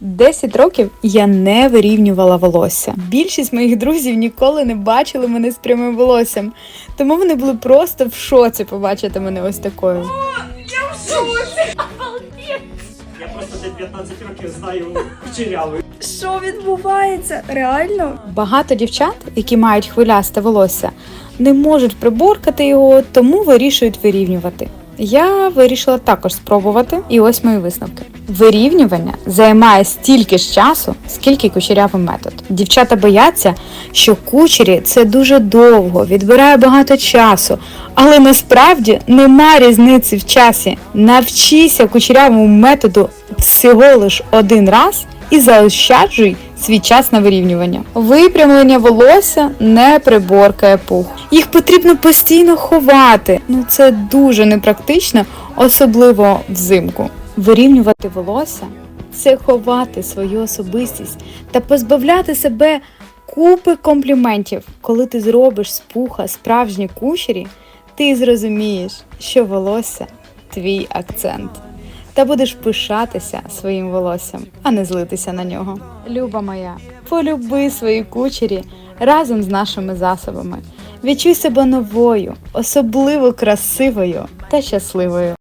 10 років я не вирівнювала волосся. Більшість моїх друзів ніколи не бачили мене з прямим волоссям, тому вони були просто в шоці побачити мене ось такою. Я просто де 15 років знаю кучерявий. Що відбувається? Реально? Багато дівчат, які мають хвилясте волосся, не можуть приборкати його, тому вирішують вирівнювати. Я вирішила також спробувати, і ось мої висновки. Вирівнювання займає стільки ж часу, скільки кучерявий метод. Дівчата бояться, що кучері це дуже довго, відбирає багато часу, але насправді нема різниці в часі. Навчися кучерявому методу всього лиш один раз і заощаджуй свій час на вирівнювання. Випрямлення волосся не приборкає пух. Їх потрібно постійно ховати. Ну це дуже непрактично, особливо взимку. Вирівнювати волосся це ховати свою особистість та позбавляти себе купи компліментів. Коли ти зробиш з пуха справжні кучері, ти зрозумієш, що волосся твій акцент та будеш пишатися своїм волоссям, а не злитися на нього. Люба моя, полюби свої кучері разом з нашими засобами. Відчуй себе новою, особливо красивою та щасливою.